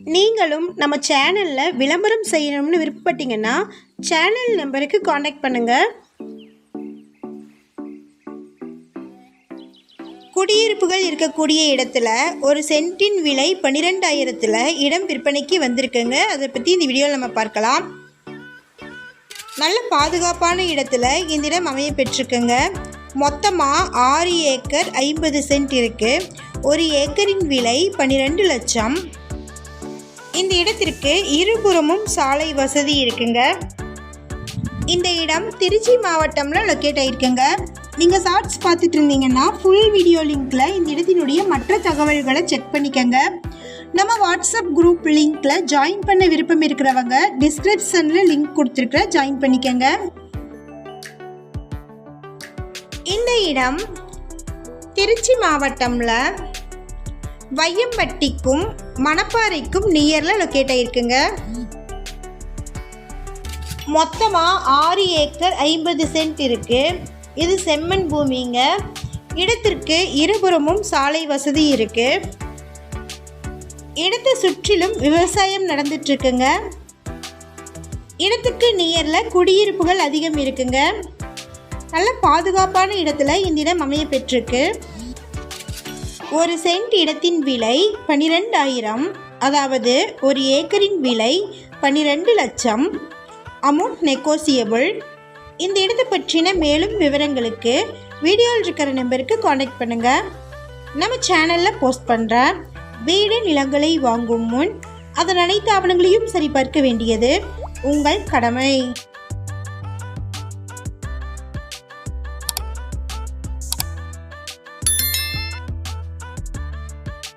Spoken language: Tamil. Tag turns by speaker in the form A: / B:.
A: நீங்களும் நம்ம சேனலில் விளம்பரம் செய்யணும்னு விருப்பப்பட்டீங்கன்னா சேனல் நம்பருக்கு காண்டாக்ட் பண்ணுங்கள் குடியிருப்புகள் இருக்கக்கூடிய இடத்துல ஒரு சென்ட்டின் விலை பன்னிரெண்டாயிரத்தில் இடம் விற்பனைக்கு வந்திருக்குங்க. அதை பற்றி இந்த வீடியோவில் நம்ம பார்க்கலாம். நல்ல பாதுகாப்பான இடத்துல இந்த இடம் அமைய பெற்றிருக்குங்க. மொத்தமாக ஆறு ஏக்கர் ஐம்பது சென்ட் இருக்குது ஒரு ஏக்கரின் விலை பன்னிரெண்டு லட்சம். இந்த இடத்திற்கு இருபுறமும் சாலை வசதி இருக்குங்க. இந்த இடம் திருச்சி மாவட்டம்ல லொக்கேட் ஆயிருக்குங்க. நீங்கள் ஷார்ட்ஸ் பார்த்துட்டு இருந்தீங்கன்னா ஃபுல் வீடியோ லிங்க்ல இந்த இடத்தினுடைய மற்ற தகவல்களை செக் பண்ணிக்கங்க. நம்ம வாட்ஸ்அப் குரூப் லிங்க்ல ஜாயின் பண்ண விருப்பம் இருக்கிறவங்க டிஸ்கிரிப்ஷன்ல லிங்க் கொடுத்துருக்குற ஜாயின் பண்ணிக்கங்க. இந்த இடம் திருச்சி மாவட்டம்ல வையம்பட்டிக்கும் மணப்பாறைக்கும் நியரில் லொக்கேட் ஆகிருக்குங்க மொத்தமாக ஆறு ஏக்கர் ஐம்பது சென்ட் இருக்குது இது செம்மண் பூமிங்க. இடத்திற்கு இருபுறமும் சாலை வசதி இருக்குது இடத்தை சுற்றிலும் விவசாயம் நடந்துட்டுருக்குங்க இடத்துக்கு நியரில் குடியிருப்புகள் அதிகம் இருக்குங்க. நல்ல பாதுகாப்பான இடத்துல இந்த இடம் அமைய பெற்றிருக்கு ஒரு சென்ட் இடத்தின் விலை பன்னிரெண்டாயிரம் அதாவது ஒரு ஏக்கரின் விலை பன்னிரெண்டு லட்சம். அமௌண்ட் நெகோசியபிள் இந்த இடத்தை பற்றின மேலும் விவரங்களுக்கு வீடியோவில் இருக்கிற நம்பருக்கு காண்டாக்ட் பண்ணுங்கள் நம்ம சேனலில் போஸ்ட் பண்ணுற வீடு நிலங்களை வாங்கும் முன் அதன் அனைத்து ஆவணங்களையும் சரிபார்க்க வேண்டியது உங்கள் கடமை.